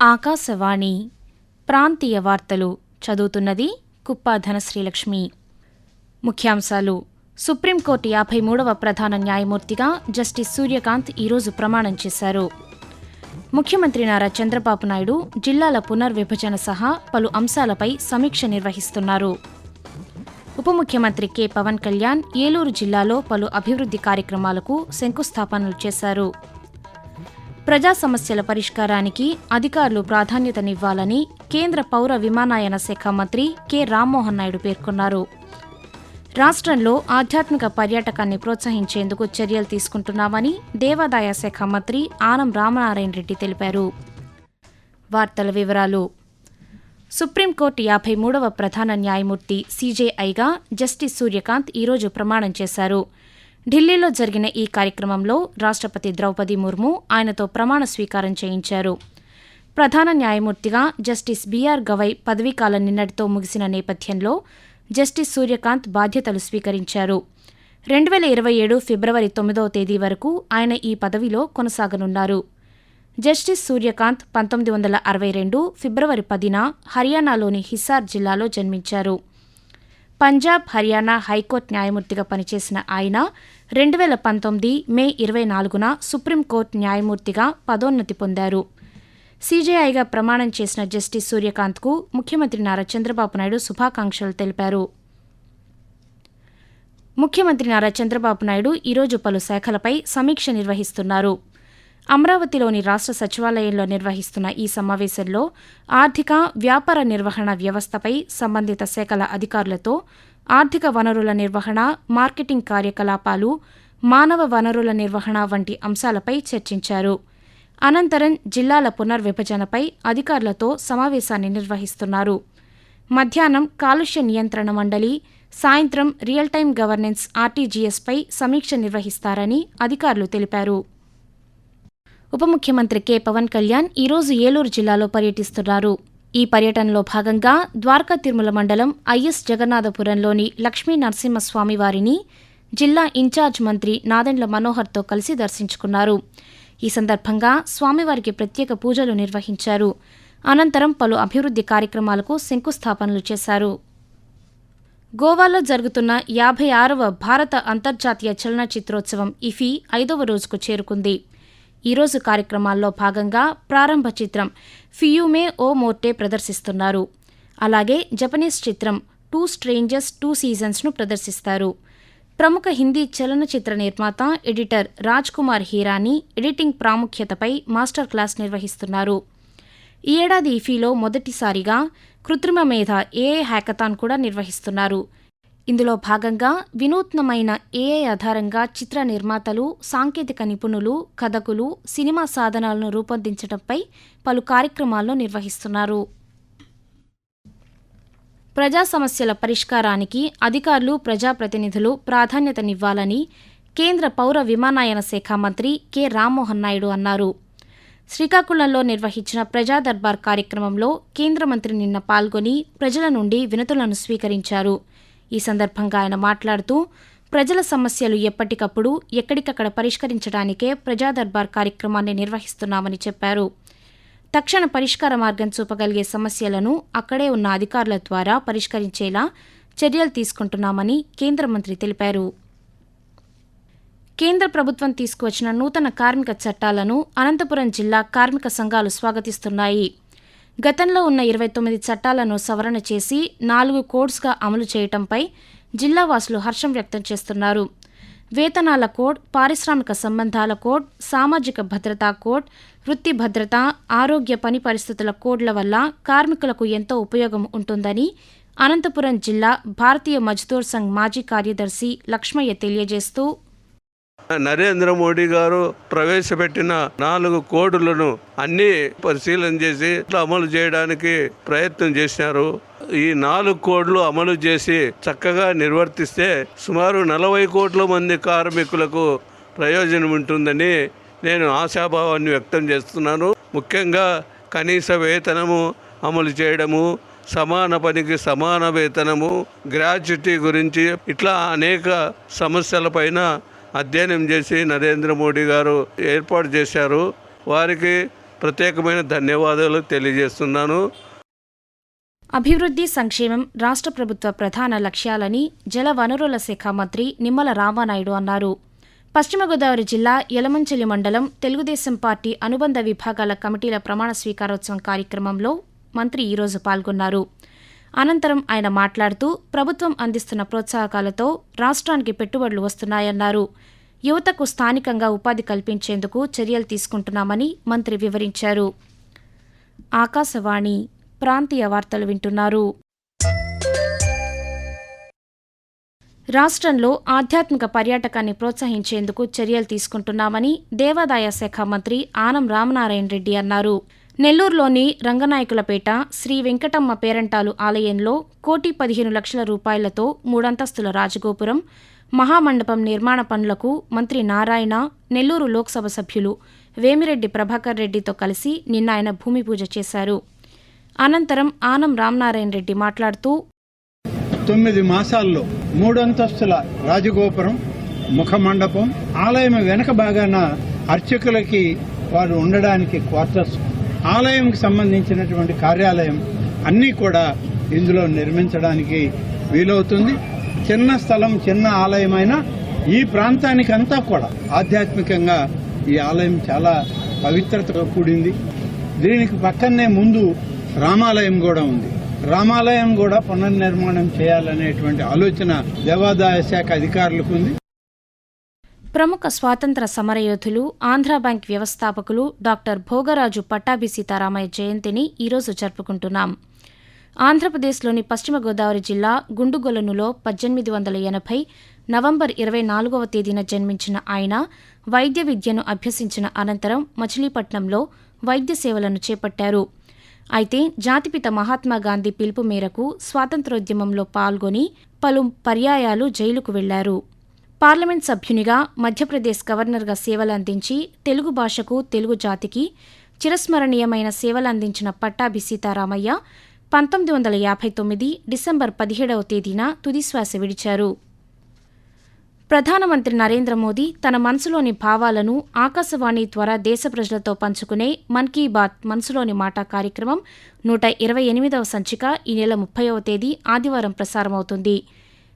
ఆకాశవాణి ప్రాంతీయ వార్తలు చదువుతున్నది కుప్ప ధనశ్రీలక్ష్మి ముఖ్యాంశాలు. సుప్రీంకోర్టు యాభై మూడవ ప్రధాన న్యాయమూర్తిగా జస్టిస్ సూర్యకాంత్ ఈరోజు ప్రమాణం చేశారు. ముఖ్యమంత్రి నారా చంద్రబాబు నాయుడు జిల్లాల పునర్విభజన సహా పలు అంశాలపై సమీక్ష నిర్వహిస్తున్నారు. ఉప ముఖ్యమంత్రి కె పవన్ కళ్యాణ్ ఏలూరు జిల్లాలో పలు అభివృద్ధి కార్యక్రమాలకు శంకుస్థాపనలు చేశారు. ప్రజా సమస్యల పరిష్కారానికి అధికారులు ప్రాధాన్యతనివ్వాలని కేంద్ర పౌర విమానయాన శాఖ మంత్రి కె. రామ్మోహన్ నాయుడు పేర్కొన్నారు. రాష్ట్రంలో ఆధ్యాత్మిక పర్యాటకాన్ని ప్రోత్సహించేందుకు చర్యలు తీసుకుంటున్నామని దేవాదాయ శాఖ మంత్రి ఆనం రామనారాయణ రెడ్డి తెలిపారు. వార్తల వివరాలు. సుప్రీంకోర్టు యాభై మూడవ ప్రధాన న్యాయమూర్తి సీజేఐగా జస్టిస్ సూర్యకాంత్ ఈరోజు ప్రమాణం చేశారు. ఢిల్లీలో జరిగిన ఈ కార్యక్రమంలో రాష్ట్రపతి ద్రౌపది ముర్ము ఆయనతో ప్రమాణ స్వీకారం చేయించారు. ప్రధాన న్యాయమూర్తిగా జస్టిస్ బీఆర్ గవై పదవీకాలం నిన్నటితో ముగిసిన నేపథ్యంలో జస్టిస్ సూర్యకాంత్ బాధ్యతలు స్వీకరించారు. రెండు వేల ఇరవై ఏడు ఫిబ్రవరి తొమ్మిదవ తేదీ వరకు ఆయన ఈ పదవిలో కొనసాగనున్నారు. జస్టిస్ సూర్యకాంత్ పంతొమ్మిది వందల అరవై రెండు ఫిబ్రవరి పదిన హర్యానాలోని హిసార్ జిల్లాలో జన్మించారు. పంజాబ్ హర్యానా హైకోర్టు న్యాయమూర్తిగా పనిచేసిన ఆయన రెండు వేల పంతొమ్మిది మే ఇరవై నాలుగున సుప్రీంకోర్టు న్యాయమూర్తిగా పదోన్నతి పొందారు. సీజేఐగా ప్రమాణం చేసిన జస్టిస్ సూర్యకాంత్కు ముఖ్యమంత్రి నారా చంద్రబాబు నాయుడు శుభాకాంక్షలు తెలిపారు. ముఖ్యమంత్రి నారా చంద్రబాబు నాయుడు ఈరోజు పలు శాఖలపై సమీక్ష నిర్వహిస్తున్నారు. అమరావతిలోని రాష్ట్ర సచివాలయంలో నిర్వహిస్తున్న ఈ సమావేశంలో ఆర్థిక వ్యాపార నిర్వహణ వ్యవస్థపై సంబంధిత శాఖల అధికారులతో ఆర్థిక వనరుల నిర్వహణ మార్కెటింగ్ కార్యకలాపాలు మానవ వనరుల నిర్వహణ వంటి అంశాలపై చర్చించారు. అనంతరం జిల్లాల పునర్విభజనపై అధికారులతో సమావేశాన్ని నిర్వహిస్తున్నారు. మధ్యాహ్నం కాలుష్య నియంత్రణ మండలి సాయంత్రం రియల్ టైం గవర్నెన్స్ ఆర్టీజీఎస్పై సమీక్ష నిర్వహిస్తారని అధికారులు తెలిపారు. ఉప ముఖ్యమంత్రి కె. పవన్ కళ్యాణ్ ఈరోజు ఏలూరు జిల్లాలో పర్యటిస్తున్నారు. ఈ పర్యటనలో భాగంగా ద్వారకా తిరుమల మండలం ఐఎస్ జగన్నాథపురంలోని లక్ష్మీ నరసింహస్వామి వారిని జిల్లా ఇన్ఛార్జ్ మంత్రి నాదెండ్ల మనోహర్తో కలిసి దర్శించుకున్నారు. ఈ సందర్భంగా స్వామివారికి ప్రత్యేక పూజలు నిర్వహించారు. అనంతరం పలు అభివృద్ధి కార్యక్రమాలకు శంకుస్థాపనలు చేశారు. గోవాలో జరుగుతున్న యాభై ఆరవ భారత అంతర్జాతీయ చలనచిత్రోత్సవం ఇఫీ ఐదవ రోజుకు చేరుకుంది. ఈరోజు కార్యక్రమాల్లో భాగంగా ప్రారంభ చిత్రం ఫియూమే ఓ మోర్టే ప్రదర్శిస్తున్నారు. అలాగే జపనీస్ చిత్రం టూ స్ట్రేంజర్స్ టూ సీజన్స్ను ప్రదర్శిస్తారు. ప్రముఖ హిందీ చలనచిత్ర నిర్మాత ఎడిటర్ రాజ్ కుమార్ హీరానీ ఎడిటింగ్ ప్రాముఖ్యతపై మాస్టర్ క్లాస్ నిర్వహిస్తున్నారు. ఈ ఏడాది ఇఫీలో మొదటిసారిగా కృత్రిమ మేధ ఏఏ హ్యాకథాన్ కూడా నిర్వహిస్తున్నారు. ఇందులో భాగంగా వినూత్నమైన ఏఐ ఆధారంగా చిత్ర నిర్మాతలు సాంకేతిక నిపుణులు కథకులు సినిమా సాధనాలను రూపొందించడంపై పలు కార్యక్రమాలను నిర్వహిస్తున్నారు. ప్రజా సమస్యల పరిష్కారానికి అధికారులు ప్రజాప్రతినిధులు ప్రాధాన్యతనివ్వాలని కేంద్ర పౌర విమానయాన శాఖ మంత్రి కె. రామ్మోహన్ నాయుడు అన్నారు. శ్రీకాకుళంలో నిర్వహించిన ప్రజా దర్బార్ కార్యక్రమంలో కేంద్ర మంత్రి నిన్న పాల్గొని ప్రజల నుండి వినతులను స్వీకరించారు. ఈ సందర్భంగా ఆయన మాట్లాడుతూ ప్రజల సమస్యలు ఎప్పటికప్పుడు ఎక్కడికక్కడ పరిష్కరించడానికే ప్రజా దర్బార్ కార్యక్రమాన్ని నిర్వహిస్తున్నామని చెప్పారు. తక్షణ పరిష్కార మార్గం చూపగలిగే సమస్యలను అక్కడే ఉన్న అధికారుల ద్వారా పరిష్కరించేలా చర్యలు తీసుకుంటున్నామని కేంద్ర మంత్రి తెలిపారు. కేంద్ర ప్రభుత్వం తీసుకువచ్చిన నూతన కార్మిక చట్టాలను అనంతపురం జిల్లా కార్మిక సంఘాలు స్వాగతిస్తున్నాయి. గతంలో ఉన్న ఇరవై తొమ్మిది చట్టాలను సవరణ చేసి నాలుగు కోడ్స్గా అమలు చేయటంపై జిల్లావాసులు హర్షం వ్యక్తం చేస్తున్నారు. వేతనాల కోడ్ పారిశ్రామిక సంబంధాల కోడ్ సామాజిక భద్రతా కోడ్ వృత్తి భద్రత ఆరోగ్య పని పరిస్థితుల కోడ్ల వల్ల కార్మికులకు ఎంతో ఉపయోగం ఉంటుందని అనంతపురం జిల్లా భారతీయ మజ్దూర్ సంఘ్ మాజీ కార్యదర్శి లక్ష్మయ్య తెలియజేస్తూ నరేంద్ర మోడీ గారు ప్రవేశపెట్టిన నాలుగు కోడులను అన్ని పరిశీలన చేసి అమలు చేయడానికి ప్రయత్నం చేశారు. ఈ నాలుగు కోడ్లు అమలు చేసి చక్కగా నిర్వర్తిస్తే సుమారు నలభై కోట్ల మంది కార్మికులకు ప్రయోజనం ఉంటుందని నేను ఆశాభావాన్ని వ్యక్తం చేస్తున్నాను. ముఖ్యంగా కనీస వేతనము అమలు చేయడము సమాన పనికి సమాన వేతనము గ్రాట్యుటీ గురించి ఇట్లా అనేక సమస్యలపైన అధ్యయనం చేసి నరేంద్ర మోడీ గారు ఏర్పాటు చేశారు. వారికి ప్రత్యేకమైన ధన్యవాదాలు తెలియజేస్తున్నాను. అభివృద్ధి సంక్షేమం రాష్ట్ర ప్రభుత్వ ప్రధాన లక్ష్యాలని జల వనరుల శాఖ మంత్రి నిమ్మల రామానాయుడు అన్నారు. పశ్చిమ గోదావరి జిల్లా యలమంచలి మండలం తెలుగుదేశం పార్టీ అనుబంధ విభాగాల కమిటీల ప్రమాణ స్వీకారోత్సవం కార్యక్రమంలో మంత్రి ఈరోజు పాల్గొన్నారు. అనంతరం ఆయన మాట్లాడుతూ ప్రభుత్వం అందిస్తున్న ప్రోత్సాహకాలతో రాష్ట్రానికి పెట్టుబడులు వస్తున్నాయన్నారు. యువతకు స్థానికంగా ఉపాధి కల్పించేందుకు చర్యలు తీసుకుంటున్నామని మంత్రి వివరించారు. ఆకాశవాణి ప్రాంతీయ వార్తలు వింటున్నారు. రాష్ట్రంలో ఆధ్యాత్మిక పర్యాటకాన్ని ప్రోత్సహించేందుకు చర్యలు తీసుకుంటున్నామని దేవాదాయ శాఖ మంత్రి ఆనం రామనారాయణ రెడ్డి అన్నారు. నెల్లూరులోని రంగనాయకులపేట శ్రీ వెంకటమ్మ పేరంటాలు ఆలయంలో కోటి పదిహేను లక్షల రూపాయలతో మూడంతస్తుల రాజగోపురం మహామండపం నిర్మాణ పనులకు మంత్రి నారాయణ నెల్లూరు లోక్సభ సభ్యులు వేమిరెడ్డి ప్రభాకర్ రెడ్డితో కలిసి నిన్న ఆయన భూమి పూజ చేశారు. అనంతరం ఆనం రామనారాయణ రెడ్డి మాట్లాడుతూ తొమ్మిది మాసాల్లో మూడంతస్తుల రాజగోపురం ముఖమండపం ఆలయం వెనక భాగాన అర్చకులకి వారు ఉండడానికి క్వార్టర్స్ ఆలయంకి సంబంధించినటువంటి కార్యాలయం అన్నీ కూడా ఇందులో నిర్మించడానికి వీలవుతుంది. చిన్న స్థలం చిన్న ఆలయమైన ఈ ప్రాంతానికంతా కూడా ఆధ్యాత్మికంగా ఈ ఆలయం చాలా పవిత్రతతో కూడింది. దీనికి పక్కనే ముందు రామాలయం కూడా ఉంది. రామాలయం కూడా పునర్నిర్మాణం చేయాలనేటువంటి ఆలోచన దేవాదాయ శాఖ అధికారులకు ఉంది. ప్రముఖ స్వాతంత్ర సమరయోధులు ఆంధ్రా బ్యాంక్ వ్యవస్థాపకులు డాక్టర్ భోగరాజు పట్టాభి సీతారామయ్య జయంతిని ఈరోజు జరుపుకుంటున్నాం. ఆంధ్రప్రదేశ్లోని పశ్చిమ గోదావరి జిల్లా గుండుగొలనులో పద్దెనిమిది వందల ఎనభై నవంబర్ ఇరవై నాలుగవ తేదీన జన్మించిన ఆయన వైద్య విద్యను అభ్యసించిన అనంతరం మచిలీపట్నంలో వైద్య సేవలను చేపట్టారు. అయితే జాతిపిత మహాత్మా గాంధీ పిలుపు మేరకు స్వాతంత్రోద్యమంలో పాల్గొని పలు పర్యాయాలు జైలుకు వెళ్ళారు. పార్లమెంట్ సభ్యునిగా మధ్యప్రదేశ్ గవర్నర్గా సేవలు అందించి తెలుగు భాషకు తెలుగు జాతికి చిరస్మరణీయమైన సేవలందించిన పట్టాభి సీతారామయ్య పంతొమ్మిది వందల యాభై తొమ్మిది డిసెంబర్ పదిహేడవ తేదీన తుదిశ్వాస విడిచారు. ప్రధానమంత్రి నరేంద్ర మోదీ తన మనసులోని భావాలను ఆకాశవాణి ద్వారా దేశ ప్రజలతో పంచుకునే మన్ కీ బాత్ మనసులోని మాట కార్యక్రమం నూట ఇరవై ఎనిమిదవ సంచిక ఈ నెల ముప్పైవ తేదీ ఆదివారం ప్రసారమవుతుంది.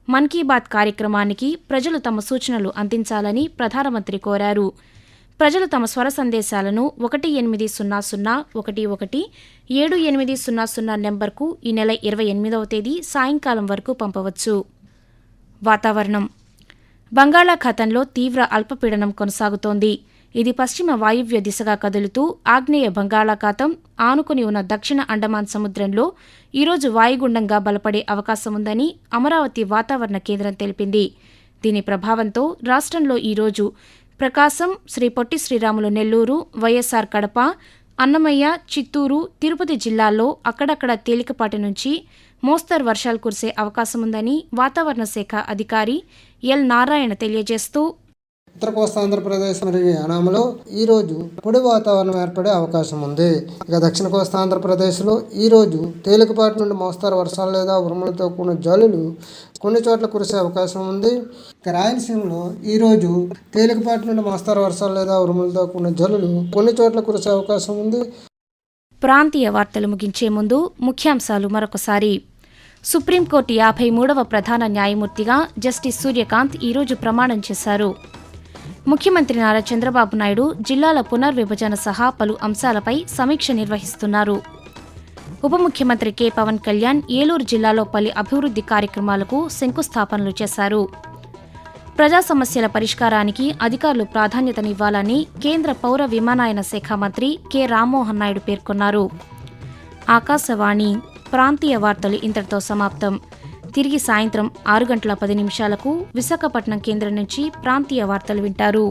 మన్ కీ బాత్ కార్యక్రమానికి ప్రజలు తమ సూచనలు అందించాలని ప్రధానమంత్రి కోరారు. ప్రజలు తమ స్వర సందేశాలను ఒకటి ఎనిమిది సున్నా సున్నా ఒకటి ఒకటి ఏడు ఎనిమిది సున్నా సున్నా నెంబర్కు ఈ నెల ఇరవై ఎనిమిదవ తేదీ సాయంకాలం వరకు పంపవచ్చు. వాతావరణం. బంగాళాఖాతంలో తీవ్ర అల్పపీడనం కొనసాగుతోంది. ఇది పశ్చిమ వాయువ్య దిశగా కదులుతూ ఆగ్నేయ బంగాళాఖాతం ఆనుకుని ఉన్న దక్షిణ అండమాన్ సముద్రంలో ఈరోజు వాయుగుండంగా బలపడే అవకాశం ఉందని అమరావతి వాతావరణ కేంద్రం తెలిపింది. దీని ప్రభావంతో రాష్ట్రంలో ఈరోజు ప్రకాశం శ్రీ పొట్టి శ్రీరాములు నెల్లూరు వైఎస్సార్ కడప అన్నమయ్య చిత్తూరు తిరుపతి జిల్లాల్లో అక్కడక్కడ తేలికపాటి నుంచి మోస్తరు వర్షాలు కురిసే అవకాశముందని వాతావరణ శాఖ అధికారి ఎల్ నారాయణ తెలియజేస్తూ ఉత్తర కోస్తా ఆంధ్రప్రదేశ్ మరియు యానాములో ఈ రోజు పొడి వాతావరణం ఏర్పడే అవకాశం ఉంది. ఇక దక్షిణ కోస్తాంధ్రప్రదేశ్లో ఈ రోజు తేలికపాటి నుండి మోస్తారు వర్షాలు లేదా ఉరుములతో కూడిన జల్లులు కొన్ని చోట్ల కురిసే అవకాశం ఉంది. ఇక రాయలసీమలో ఈ రోజు తేలికపాటి నుండి మోస్తారు వర్షాలు లేదా ఉరుములతో కూడిన జల్లులు కొన్ని చోట్ల కురిసే అవకాశం ఉంది. ప్రాంతీయ వార్తలు ముగించే ముందు ముఖ్యాంశాలు మరొకసారి. సుప్రీంకోర్టు యాభై మూడవ ప్రధాన న్యాయమూర్తిగా జస్టిస్ సూర్యకాంత్ ఈరోజు ప్రమాణం చేశారు. ముఖ్యమంత్రి నారా చంద్రబాబు నాయుడు జిల్లాల పునర్విభజన సహా పలు అంశాలపై సమీక్ష నిర్వహిస్తున్నారు. ఉప ముఖ్యమంత్రి కె. పవన్ కళ్యాణ్ ఏలూరు జిల్లాలో పలు అభివృద్ధి కార్యక్రమాలకు శంకుస్థాపనలు చేశారు. ప్రజా సమస్యల పరిష్కారానికి అధికారులు ప్రాధాన్యతనివ్వాలని కేంద్ర పౌర విమానయాన శాఖ మంత్రి కె. రామ్మోహన్ నాయుడు పేర్కొన్నారు. ఆకాశవాణి ప్రాంతీయ వార్తలు ఇంతటితో సమాప్తం. తిరిగి సాయంత్రం ఆరు గంటల పది నిమిషాలకు విశాఖపట్నం కేంద్రం నుంచి ప్రాంతీయ వార్తలు వింటారు.